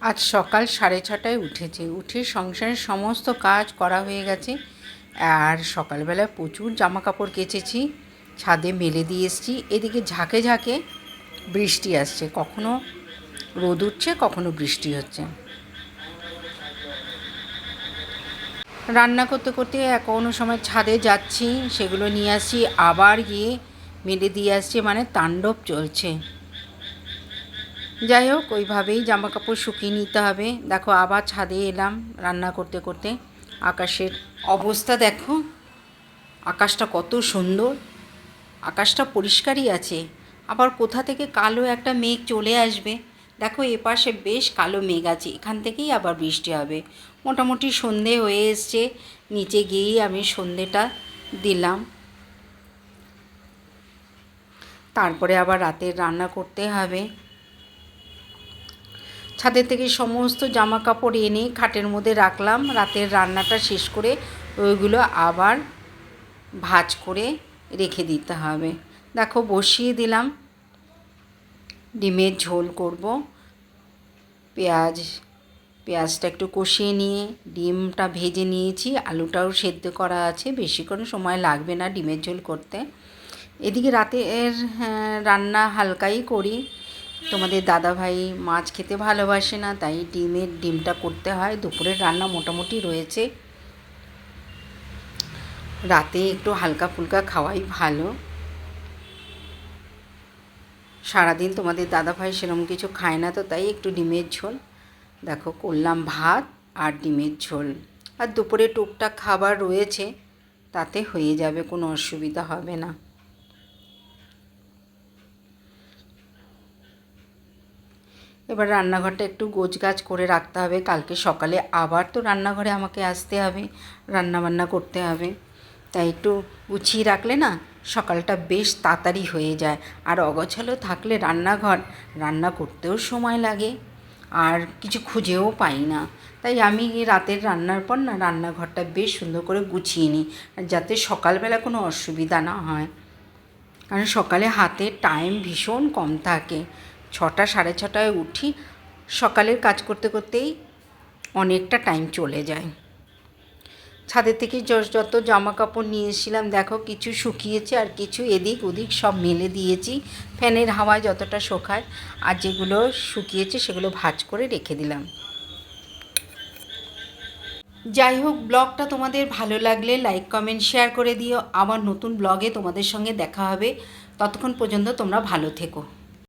আজ সকাল সাড়ে ছটায় উঠেছি। উঠে সংসারের সমস্ত কাজ করা হয়ে গেছে। আর সকালবেলা প্রচুর জামা কাপড় কেচেছি। ছাদে মেলে দিয়ে এসেছি। এদিকে ঝাঁকে ঝাঁকে বৃষ্টি আসছে। কখনো রোদ উঠছে, কখনো বৃষ্টি হচ্ছে। রান্না করতে করতে কোনো সময় ছাদে যাচ্ছি, সেগুলো নিয়ে আসছি। আবার গিয়ে মেলে দিয়ে আসছি মানে তাণ্ডব চলছে। যাই হোক ওইভাবেই জামা কাপড় শুকিয়ে নিতে হবে। দেখো, আবার ছাদে এলাম রান্না করতে করতে। আকাশের অবস্থা দেখো, আকাশটা কত সুন্দর। আকাশটা পরিষ্কারই আছে। আবার কোথা থেকে কালো একটা মেঘ চলে আসবে? দেখো, এপাশে বেশ কালো মেঘ আছে। এখান থেকেই আবার বৃষ্টি হবে। মোটামুটি সন্ধে হয়ে এসছে। নিচে গিয়েই আমি সন্ধেটা দিলাম। তারপরে আবার রাতের রান্না করতে হবে। ছাদের থেকে সমস্ত জামা কাপড় এনে খাটের মধ্যে রাখলাম। রাতের রান্নাটা শেষ করে ওইগুলো আবার ভাজ করে রেখে দিতে হবে। দেখো, বসিয়ে দিলাম। ডিমের ঝোল করব। পেঁয়াজ, পেঁয়াজটা একটু কষিয়ে নিয়ে ডিমটা ভেজে নিয়েছি। আলুটাও সেদ্ধ করা আছে। বেশি কোনো সময় লাগবে না ডিমের ঝোল করতে। এদিকে রাতের রান্না হালকাই করি। তোমাদের দাদাভাই মাছ খেতে ভালোবাসে না, তাই ডিমের ডিমটা করতে হয়। দুপুরের রান্না মোটামুটি রয়েছে। রাতে একটু হালকা ফুলকা খাওয়াই ভালো। সারাদিন তোমাদের দাদাভাই সেরকম কিছু খায় না তো, তাই একটু ডিমের ঝোল। দেখো, করলাম ভাত আর ডিমের ঝোল। আর দুপুরে টুকটাক খাবার রয়েছে, তাতে হয়ে যাবে, কোনো অসুবিধা হবে না। এবার রান্নাঘরটা একটু গোছগাছ করে রাখতে হবে। কালকে সকালে আবার তো রান্নাঘরে আমাকে আসতে হবে, রান্নাবান্না করতে হবে। তাই একটু গুছিয়ে রাখলে না সকালটা বেশ তাড়াতাড়ি হয়ে যায়। আর অগোছালো থাকলে রান্নাঘর, রান্না করতেও সময় লাগে। আর কিছু খুঁজেও পাই না। তাই আমি রাতের রান্নার পর না রান্নাঘরটা বেশ সুন্দর করে গুছিয়ে নিই। যাতে সকালবেলা কোনো অসুবিধা না হয়। কারণ সকালে হাতে টাইম ভীষণ কম থাকে। ছটা, সাড়ে ছটায় উঠি। সকালের কাজ করতে করতেই অনেকটা টাইম চলে যায়। ছাদের থেকে যত জামা কাপড় নিয়ে এসেছিলাম, দেখো কিছু শুকিয়েছে আর কিছু এদিক ওদিক সব মেলে দিয়েছি। ফ্যানের হাওয়ায় যতটা শোকায় আর যেগুলো শুকিয়েছে সেগুলো ভাজ করে রেখে দিলাম। যাই হোক, ব্লগটা তোমাদের ভালো লাগলে লাইক কমেন্ট শেয়ার করে দিও। আবার নতুন ব্লগে তোমাদের সঙ্গে দেখা হবে। ততক্ষণ পর্যন্ত তোমরা ভালো থেকো।